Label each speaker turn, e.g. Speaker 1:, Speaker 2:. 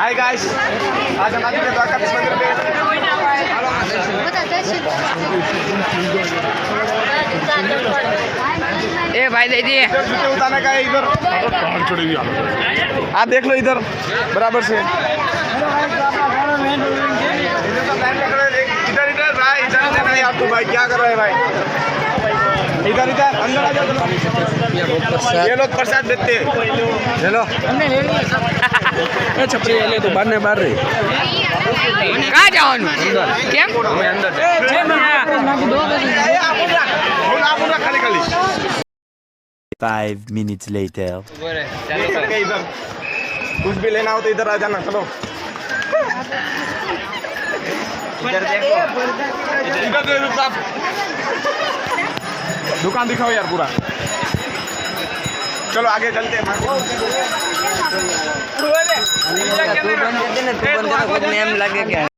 Speaker 1: Hi guys आज हम मंदिर पे
Speaker 2: ए भाई दे दिए
Speaker 1: इधर जूते उतारने का है इधर आप देख लो इधर. बराबर से. इधर इधर भाई इधर आपको भाई क्या कर रहे हैं भाई? इधर इधर अंदर आ जाओ ये लोग प्रसाद देते हैं।
Speaker 3: ले लो। हमने ले लिया
Speaker 2: छपरी ले तो
Speaker 3: बाहर ने
Speaker 1: बाहर रही। कहाँ जाओ क्या? अंदर खाली खाली।
Speaker 4: Five minutes later.
Speaker 1: कुछ भी लेना हो तो इधर आ जाना चलो।
Speaker 2: इधर देखो।
Speaker 1: इधर देखो दुकान दिखाओ यार पूरा चलो आगे चलते हैं
Speaker 2: तू बंद कर देना तू बंद